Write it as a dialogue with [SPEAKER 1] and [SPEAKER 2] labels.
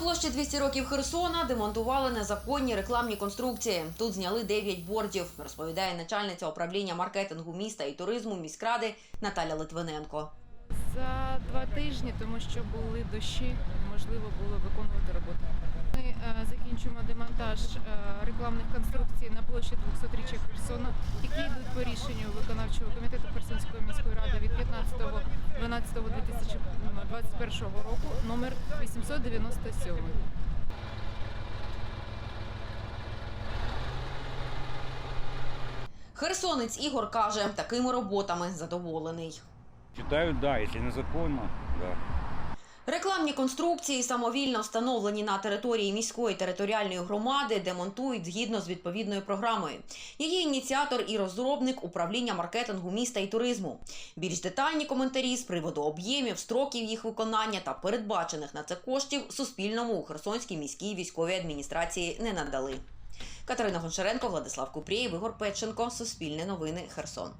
[SPEAKER 1] Площі 200 років Херсона демонтували незаконні рекламні конструкції. Тут зняли 9 бордів, розповідає начальниця управління маркетингу міста і туризму міськради Наталя Литвиненко.
[SPEAKER 2] За два тижні, тому що були дощі, неможливо було виконувати роботу. Ми е, закінчуємо демонтаж е, рекламних конструкцій на площі 200-річчя Херсона, які йдуть по рішенню виконавчого комітету Херсонської міської ради від 15.12.2021 року номер 897.
[SPEAKER 1] Херсонець Ігор каже, такими роботами задоволений.
[SPEAKER 3] Считаю, да, якщо незаконно, да.
[SPEAKER 1] Рекламні конструкції самовільно встановлені на території міської територіальної громади, демонтують згідно з відповідною програмою. Її ініціатор і розробник управління маркетингу міста і туризму. Більш детальні коментарі з приводу об'ємів, строків їх виконання та передбачених на це коштів Суспільному у Херсонській міській військовій адміністрації не надали. Катерина Гончаренко, Владислав Купрієв, Ігор Петченко, Суспільне новини, Херсон.